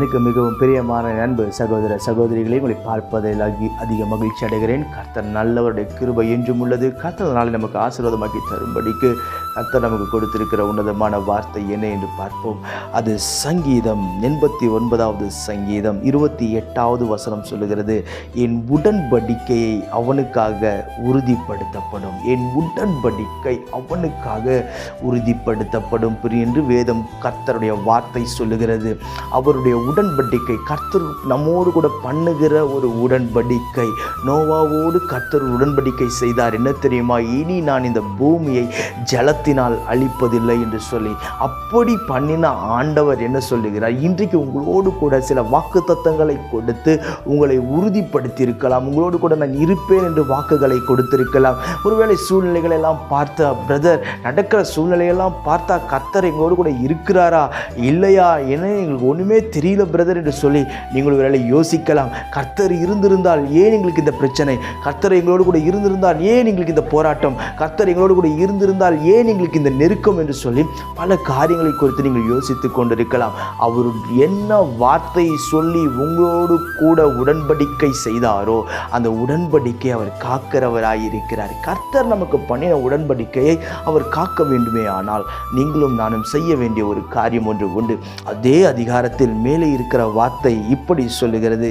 எனக்கு மிகவும் பிரியமான அன்பு சகோதர சகோதரிகளை உங்களை பார்ப்பதில் அதிக மகிழ்ச்சி அடைகிறேன். கர்த்தர் நல்லவருடைய கிருபை என்றும் உள்ளது. கர்த்தர் நாளை நமக்கு ஆசீர்வாதமாக்கி தரும்படிக்கு கர்த்தர் நமக்கு கொடுத்திருக்கிற உன்னதமான வார்த்தை என்ன என்று பார்ப்போம். அது சங்கீதம் எண்பத்தி ஒன்பதாவது சங்கீதம். இருபத்தி எட்டாவது வசனம் சொல்லுகிறது என் உடன்படிக்கையை அவனுக்காக உறுதிப்படுத்தப்படும். என் உடன்படிக்கை அவனுக்காக உறுதிப்படுத்தப்படும். என்று வேதம் கர்த்தருடைய வார்த்தை சொல்லுகிறது. அவருடைய உடன்படிக்கை. கர்த்தர் நம்மோடு கூட பண்ணுகிற ஒரு உடன்படிக்கை. நோவாவோடு கர்த்தர் உடன்படிக்கை செய்தார். என்ன தெரியுமா? இனி நான் இந்த பூமியை ஜலத்தினால் அழிப்பதில்லை என்று சொல்லி. அப்படி பண்ணின ஆண்டவர் என்ன சொல்லுகிறார்? இன்றைக்கு உங்களோடு கூட சில வாக்கு தத்தங்களை கொடுத்து உங்களை உறுதிப்படுத்தி இருக்கலாம் உங்களோடு கூட நான் இருப்பேன் என்று வாக்குகளை கொடுத்திருக்கலாம். ஒருவேளை சூழ்நிலைகளை எல்லாம் பார்த்தா பிரதர் நடக்கிற சூழ்நிலையெல்லாம் பார்த்தா கர்த்தர் எங்களோடு கூட இருக்கிறாரா? இல்லையா? என எங்களுக்கு ஒன்றுமே தெரியல. பிரதர் என்று சொல்லி நீங்கள் ஒருவேளை யோசிக்கலாம். கர்த்தர் இருந்திருந்தால் ஏன் எங்களுக்கு இந்த பிரச்சனை? கர்த்தர் எங்களோடு கூட இருந்திருந்தால் ஏன் எங்களுக்கு இந்த போராட்டம்? கர்த்தர் எங்களோடு கூட இருந்திருந்தால் ஏன் எங்களுக்கு இந்த நெருக்கம் என்று சொல்லி பல காரியங்களை குறித்து நீங்கள் யோசித்துக் கொண்டிருக்கலாம். அவர் என்ன வார்த்தையை சொல்லி உங்களோடு கூட உடன்படிக்கை செய்தாரோ அந்த உடன்படிக்கை அவர் காக்கிறவராயிருக்கிறார் கர்த்தர் நமக்கு பண்ணின உடன்படிக்கையை அவர் காக்க வேண்டுமே ஆனால் நீங்களும் நானும் செய்ய வேண்டிய ஒரு காரியம் ஒன்று உண்டு. அதே அதிகாரத்தில் மேலே இருக்கிற வார்த்தை இப்படி சொல்லுகிறது.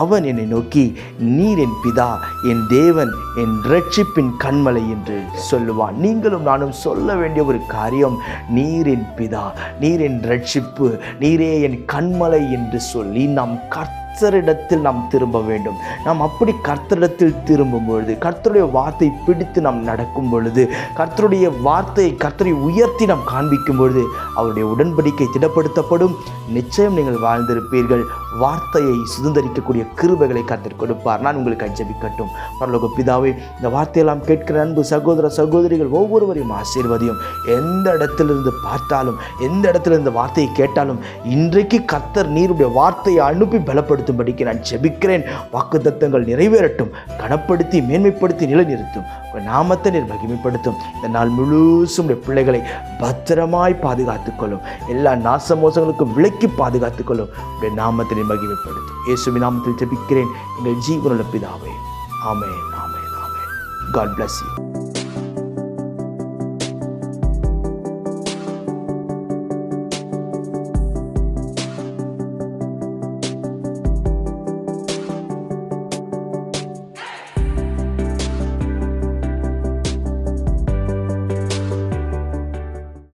அவன் என்னை நோக்கி நீர் என் பிதா என் தேவன் என் ரட்சிப்பின் கண்மலை என்று சொல்லுவான். நீங்களும் நானும் சொல்ல வேண்டிய ஒரு காரியம் நீர் என் பிதா நீர் என் ரட்சிப்பு நீரே என் கண்மலை என்று சொல்லி நாம் கர்த்தரிடத்தில் நாம் திரும்ப வேண்டும். நாம் அப்படி கர்த்தரிடத்தில் திரும்பும் பொழுது கர்த்தருடைய வார்த்தை பிடித்து நாம் நடக்கும் பொழுது கர்த்தருடைய வார்த்தையை கர்த்தரை உயர்த்தி நாம் காண்பிக்கும் பொழுது அவருடைய உடன்படிக்கை திடப்படுத்தப்படும். நிச்சயம் நீங்கள் வாழ்ந்திருப்பீர்கள். வார்த்தையை சுதந்திரிக்கக்கூடிய கிருபைகளை கர்த்தர் கொடுப்பார். நான் உங்களுக்கு அஞ்சபிக்கட்டும். பரலோக பிதாவே இந்த வார்த்தையெல்லாம் கேட்கிற அன்பு சகோதர சகோதரிகள் ஒவ்வொருவரையும் ஆசீர்வதியும். எந்த இடத்திலிருந்து பார்த்தாலும் எந்த இடத்துல இந்த வார்த்தையை கேட்டாலும் இன்றைக்கு கர்த்தர் நீருடைய வார்த்தையை அனுப்பி பலப்படுத்த பலப்படுத்தும்படிக்கு நான் ஜெபிக்கிறேன். வாக்குத்தத்தங்கள் நிறைவேறட்டும். கனப்படுத்தி மேன்மைப்படுத்தி நிலைநிறுத்தும். உங்கள் நாமத்தை நீர் மகிமைப்படுத்தும். இந்த நாள் முழுசும் உடைய பிள்ளைகளை பத்திரமாய் பாதுகாத்துக்கொள்ளும். எல்லா நாசமோசங்களுக்கும் விலக்கி பாதுகாத்துக்கொள்ளும். உடைய நாமத்தை நீர் மகிமைப்படுத்தும். இயேசுவின் நாமத்தில் ஜெபிக்கிறேன். எங்கள் ஜீவனுள்ள பிதாவே. ஆமென் ஆமென் ஆமென். God bless you